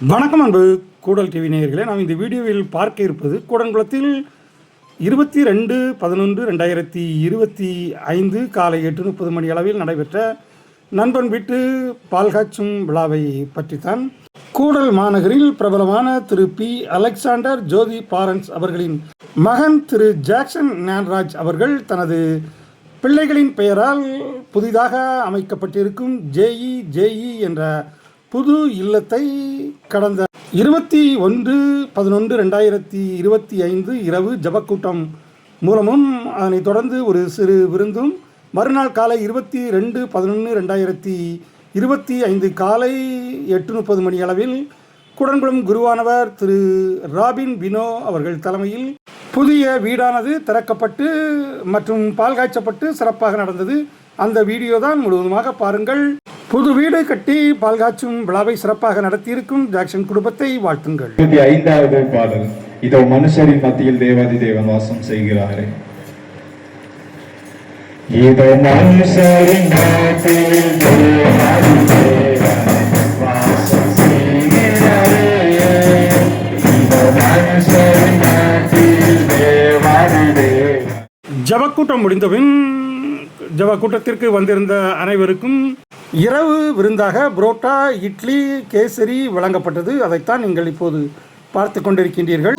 வணக்கம் அன்பு கூடல் டிவி நேயர்களே. நாம் இந்த வீடியோவில் பார்க்க இருப்பது கூடன்குளத்தில் இருபத்தி ரெண்டு பதினொன்று ரெண்டாயிரத்தி இருபத்தி ஐந்து காலை எட்டு முப்பது மணி அளவில் நடைபெற்ற நண்பன் வீட்டு பால் காய்ச்சும் விழாவை பற்றித்தான் கூடல் மாநகரில் பிரபலமான திரு பி அலெக்சாண்டர் ஜோதி பாரன்ஸ் அவர்களின் மகன் திரு ஜாக்சன் ஞான்ராஜ் அவர்கள் தனது பிள்ளைகளின் பெயரால் புதிதாக அமைக்கப்பட்டிருக்கும் ஜேஇ ஜேஇ என்ற புது இல்லத்தை கடந்த இருபத்தி ஒன்று பதினொன்று ரெண்டாயிரத்தி இருபத்தி ஐந்து இரவு ஜபக்கூட்டம் மூலமும் அதனைத் தொடர்ந்து ஒரு சிறு விருந்தும் மறுநாள் காலை இருபத்தி ரெண்டு பதினொன்று ரெண்டாயிரத்தி இருபத்தி ஐந்து காலை எட்டு முப்பது மணி அளவில் குடன்குளம் குருவானவர் திரு ராபின் வினோ அவர்கள் தலைமையில் புதிய வீடானது திறக்கப்பட்டு மற்றும் பால் காய்ச்சப்பட்டு சிறப்பாக நடந்தது. அந்த வீடியோ தான் முழுவதுமாக பாருங்கள். புது வீடு கட்டி பால் காய்ச்சும் விழாவை சிறப்பாக நடத்தியிருக்கும் ஜாக்சன் குடும்பத்தை வாழ்த்துங்கள். ஐந்தாவது பாடல். இதோ மனுஷரின் மத்தியில் தேவாதி தேவன் வாசம் செய்கிறாரே. இதோ மனுஷரின் மத்தியில் தேவாதி தேவன் வாசம் செய்கிறாரே. இதோ மனுஷரின் மத்தியில் தேவாதி தேவன். ஜபக்கூட்டம் முடிந்தபின் ஜபக்கூட்டத்திற்கு வந்திருந்த அனைவருக்கும் இரவு விருந்தாக புரோட்டா இட்லி கேசரி வழங்கப்பட்டது. அதைத்தான் நீங்கள் இப்போது பார்த்து கொண்டிருக்கின்றீர்கள்.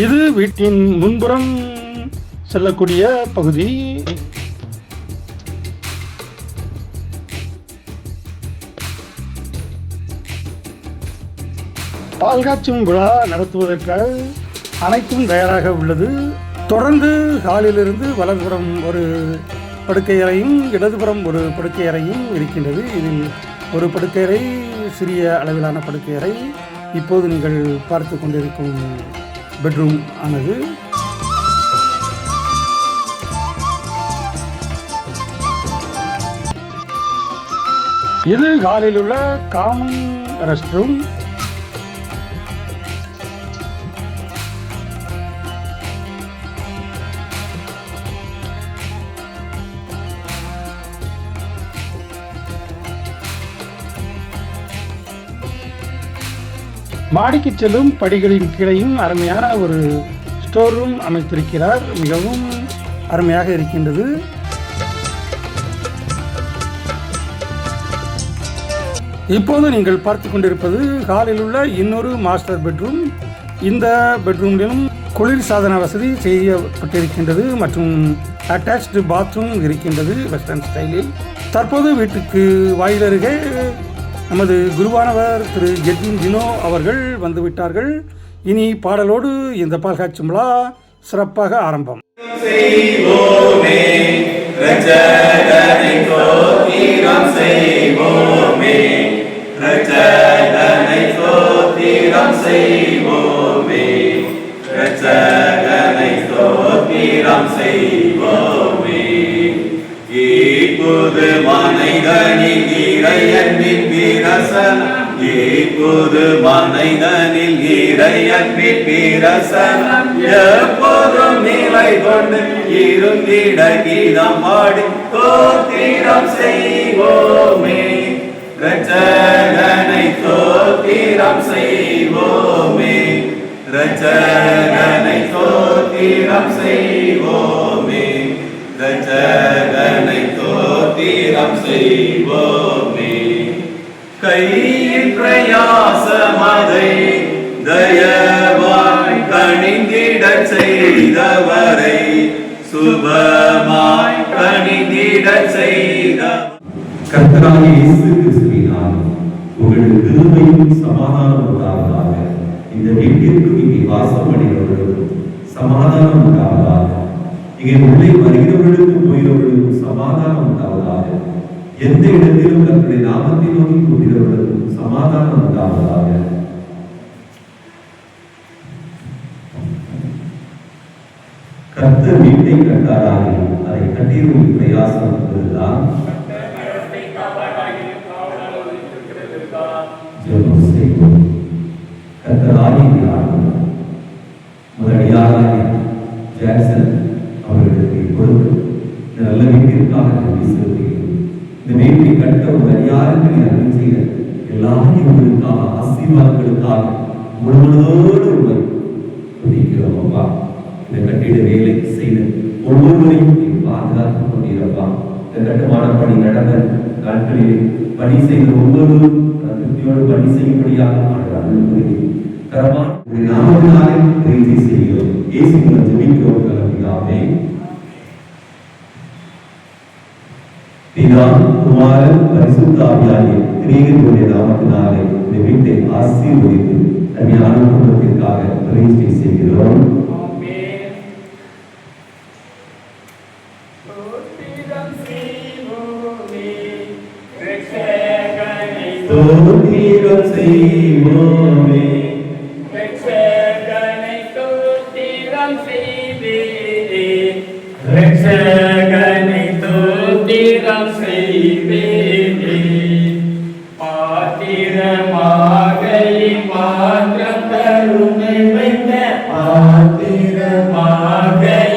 இது வீட்டின் முன்புறம் செல்லக்கூடிய பகுதி. பால் காய்ச்சும் விழா நடத்துவதற்காக அனைத்தும் தயாராக உள்ளது. தொடர்ந்து ஹாலிலிருந்து வலதுபுறம் ஒரு படுக்கை அறையும் இடதுபுறம் ஒரு படுக்கை அறையும் இருக்கின்றது. இதில் ஒரு படுக்கை அறை சிறிய அளவிலான படுக்கை அறை இப்போது நீங்கள் பார்த்து கொண்டிருக்கும் பெட்ரூம் ஆனது இது காலில் உள்ள காமன் ரெஸ்ட் ரூம் மாடிக்கு செல்லும் படிகளின் கீழையும் அருமையான ஒரு ஸ்டோர் ரூம் அமைத்திருக்கிறார். மிகவும் அருமையாக இருக்கின்றது. இப்போது நீங்கள் பார்த்து கொண்டிருப்பது ஹாலில் உள்ள இன்னொரு மாஸ்டர் பெட்ரூம். இந்த பெட்ரூமிலும் குளிர் சாதன வசதி செய்யப்பட்டிருக்கின்றது மற்றும் அட்டாச்டு பாத்ரூம் இருக்கின்றது வெஸ்டர்ன் ஸ்டைலில் தற்போது வீட்டுக்கு வாயிலருகே நமது குருவானவர் திரு ஜெட்வின் தினோ அவர்கள் வந்துவிட்டார்கள். இனி பாடலோடு இந்த பால்காட்சி விழா சிறப்பாக ஆரம்பம். செய்வோமே இப்போது இறையன்பின் விரசனம் இப்போது மனைதனில் இறையன்பின் விரசனம் எப்போதும் நிலை கொண்டு இருந்திட கீதம் பாடி தோத்திரம் செய்வோமே ரச்சகனை தோத்திரம் செய்வோமே ரச்சகனை தோத்திரம் செய்வோமே ரச்சகனை தோத்திரம் செய்வோமே. கையில் பிரயாசமதை தயவாய் கணிந்திடச் செய்தவரை சுபமாய் கணிந்திடச் செய்த கர்த்தராகிய இயேசு கிறிஸ்துவினால் சமாதானம் உண்டாவதாக இந்த வீட்டிற்கும் இங்கே வாசம் அடைகிறவர்களுக்கும் சமாதானம் உண்டாவதாக இங்கே உள்ளே வருகிறவர்களுக்கும் போகிறவர்களுக்கும் சமாதானம் உண்டாவதாக. எந்த இடத்திலும் தங்களுடைய நாமத்தை நோக்கி போகிறவர்களுக்கும் சமாதானம் உண்டாவதாக. கர்த்தர் வீட்டை கட்டாராக. அதை கட்டியவர்கள் பிரயாசம் என்பதுதான். ஜெபம் செய்வோம் முதலியாராக ஜாக்சன் அவர்களுக்கு இப்பொழுது இந்த நல்ல வீட்டிற்காக நன்றி செலுத்துகிறேன் இந்த வீட்டை யாருக்கு நீ அருள் ஆசீர்வாதங்களுக்காக முழுவதோடு உண்மை துதிக்கிறோம் அப்பா. இந்த கட்டிட வேலை செய்த ஒவ்வொருவரையும் நீ கொண்டீரப்பா இந்த கட்டுமான பணி நடந்த நாட்களிலே பணி செய்த ஒவ்வொருவரும் திருப்தியோடு பணி செய்யும்படியாக கரமா நாமத்தினாலே செய்கிறோம். ஜெபிக்கிறோம் பிதா குமாரன் பரிசுத்த ஆவியாகிய திரேகத்துடைய நாமத்தினாலே இந்த வீட்டை ஆசீர்வதித்து அருமையான குடும்பத்திற்காக பிரதிஷ்டை செய்கிறோம் பாத்திரமாக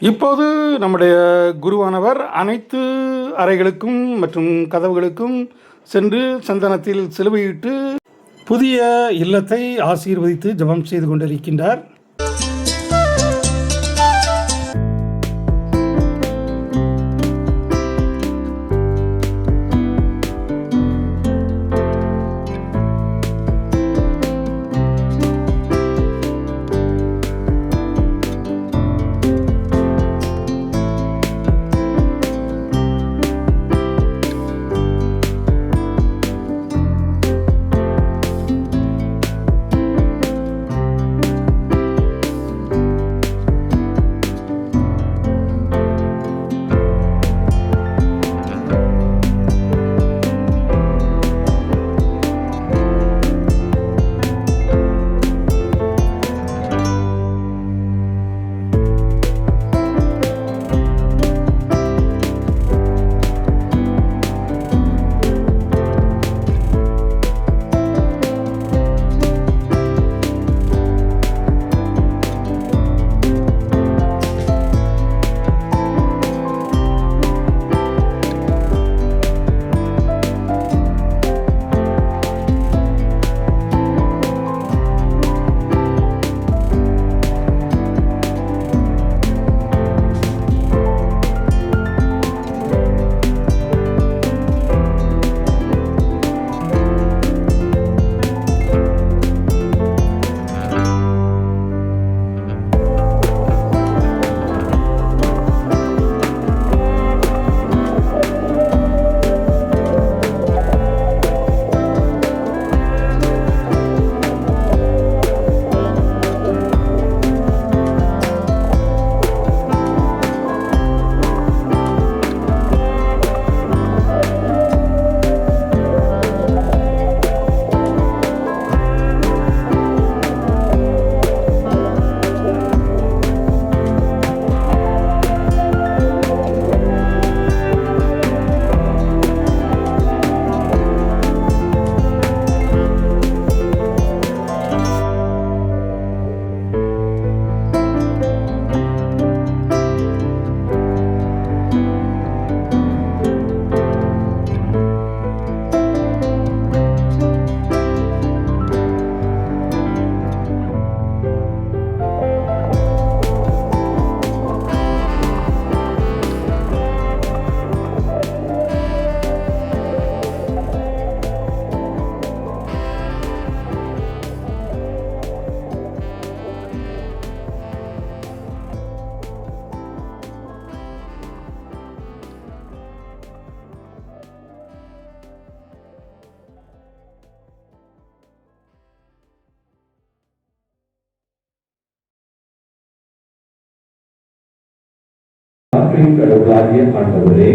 இப்போது நம்முடைய குருவானவர் அனைத்து அறைகளுக்கும் மற்றும் கதவுகளுக்கும் சென்று சந்தனத்தில் சிலுவையிட்டு புதிய இல்லத்தை ஆசீர்வதித்து ஜெபம் செய்து கொண்டிருக்கின்றார். நாட்களின் கடவுளாகிய ஆண்டவரே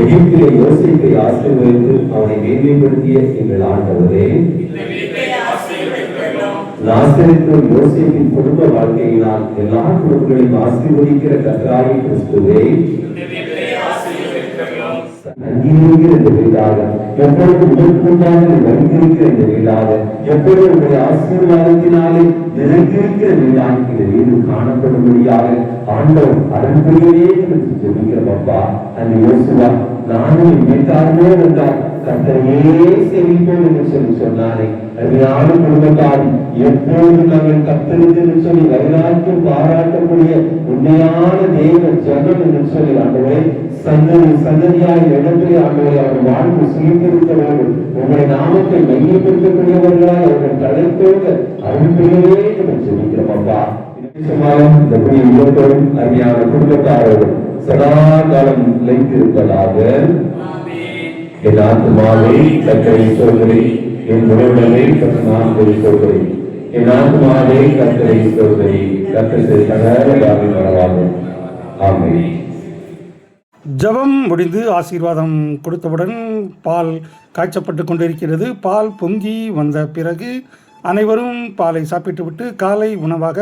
எகிப்திலே யோசிப்பை ஆசீர்வதித்து அவனை மேன்மைப்படுத்திய எங்கள் ஆண்டவரே இந்த யோசிப்பின் குடும்ப வாழ்க்கையினால் எல்லா குடும்பங்களையும் ஆசீர்வதிக்கிற கத்தராகி கிறிஸ்துவே நன்றியிருக்கிற இந்த எப்படி எப்பொழுது முதற்கொண்டாக வருகிருக்கிற இந்த உங்களுடைய ஆசீர்வாதத்தினாலே நிறைந்திருக்கிற வீடாக இந்த வீடு காணப்படும்படியாக ஆண்டவர் அருள் புரியவே அப்பா. அந்த யோசுவா நானும் என் வீட்டாருமே கத்தரையே சேமிப்போம் என்று சொல்லி சொன்னாரே. அருமையான குடும்பத்தார் எப்போது நாங்கள் கத்தருக்கு என்று சொல்லி வைராக்கியம் பாராட்டக்கூடிய உண்மையான தேவ ஜனம் என்று சொல்லி ஆண்டவரே சந்ததி சந்ததியாய் இடத்திலே ஆண்டவரை அவர் வாழ்வு சீர்திருத்த வேண்டும் உங்களுடைய நாமத்தை மையப்படுத்தக்கூடியவர்களாய் அவர்கள் தலைத்தோங்க அருள் என்று சொல்லிக்கிறோம் அப்பா. இந்த புதிய இல்லத்தோடும் அருமையான குடும்பத்தாரோடும் சதா காலம் நிலைத்திருப்பதாக. என் ஆத்மாவை கத்தரை சொல்கிறேன் என் உறவுகளை நான் சொல்கிறேன் என் ஆத்மாவை கத்தரை சொல்கிறேன் கத்தரை சகலராக வரவாகும் ஆமென். ஜெபம் முடிந்து ஆசீர்வாதம் கொடுத்தவுடன் பால் காய்ச்சப்பட்டு கொண்டிருக்கிறது. பால் பொங்கி வந்த பிறகு அனைவரும் பாலை சாப்பிட்டுவிட்டு காலை உணவாக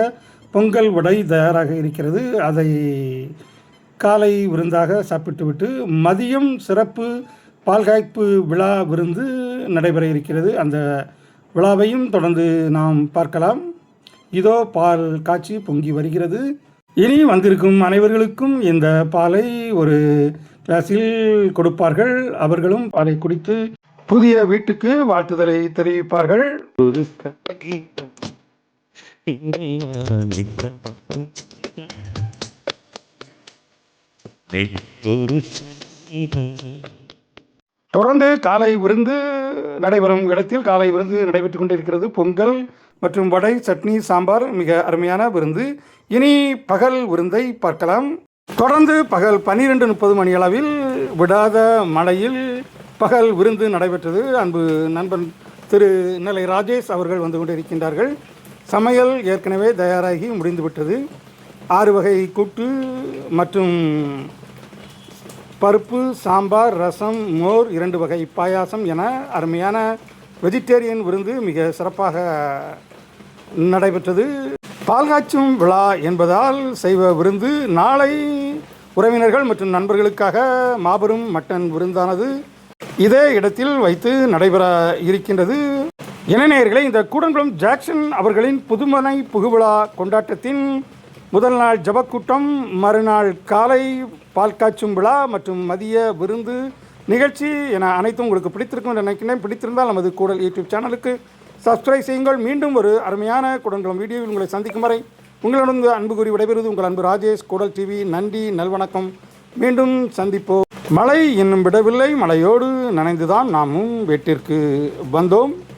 பொங்கல் வடை தயாராக இருக்கிறது. அதை காலை விருந்தாக சாப்பிட்டுவிட்டு மதியம் சிறப்பு பால் காய்ப்பு விழா விருந்து நடைபெற இருக்கிறது. அந்த விழாவையும் தொடர்ந்து நாம் பார்க்கலாம். இதோ பால் காய்ச்சி பொங்கி வருகிறது. இனி வந்திருக்கும் அனைவர்களுக்கும் இந்த பாலை ஒரு கிளாஸில் கொடுப்பார்கள். அவர்களும் பாலை குடித்து புதிய வீட்டுக்கு வாழ்த்துதலை தெரிவிப்பார்கள். தொடர்ந்து காலை விருந்து நடைபெறும் இடத்தில் காலை விருந்து நடைபெற்றுக் கொண்டிருக்கிறது. பொங்கல் மற்றும் வடை சட்னி சாம்பார் மிக அருமையான விருந்து. இனி பகல் விருந்தை பார்க்கலாம். தொடர்ந்து பகல் பன்னிரெண்டு முப்பது மணி அளவில் விடாத மழையில் பகல் விருந்து நடைபெற்றது. அன்பு நண்பன் திரு நெல்லை ராஜேஷ் அவர்கள் வந்து கொண்டிருக்கின்றார்கள். சமையல் ஏற்கனவே தயாராகி முடிந்துவிட்டது. ஆறு வகை கூட்டு மற்றும் பருப்பு சாம்பார் ரசம் மோர் இரண்டு வகை. பாயாசம் என அருமையான வெஜிடேரியன் விருந்து மிக சிறப்பாக நடைபெற்றது. பால்காய்ச்சும் விழா என்பதால் செய்வ விருந்து நாளை உறவினர்கள் மற்றும் நண்பர்களுக்காக மாபெரும் மட்டன் விருந்தானது. இதே இடத்தில் வைத்து நடைபெற இருக்கின்றது. இணைநேயர்களை இந்த கூடங்குளம் ஜாக்சன் அவர்களின் புதுமனை புகுவிழா கொண்டாட்டத்தின் முதல் நாள் ஜபக்கூட்டம் மறுநாள் காலை பால் காய்ச்சும் விழா மற்றும் மதிய விருந்து நிகழ்ச்சி என அனைத்தும் உங்களுக்கு பிடித்திருக்கும் என்று நினைக்கிறேன். பிடித்திருந்தால் நமது கூடல் யூடியூப் சேனலுக்கு சப்ஸ்கிரைப் செய்யுங்கள். மீண்டும் ஒரு அருமையான குடங்குளம் வீடியோவில் உங்களை சந்திக்கும் வரை உங்களுடன் அன்பு கூறி விடைபெறுவது உங்கள் அன்பு ராஜேஷ். கூடல் டிவி நன்றி நல்வணக்கம். மீண்டும் சந்திப்போம். மழை இன்னும் விடவில்லை. மழையோடு நனைந்துதான் நாமும் வீட்டிற்கு வந்தோம்.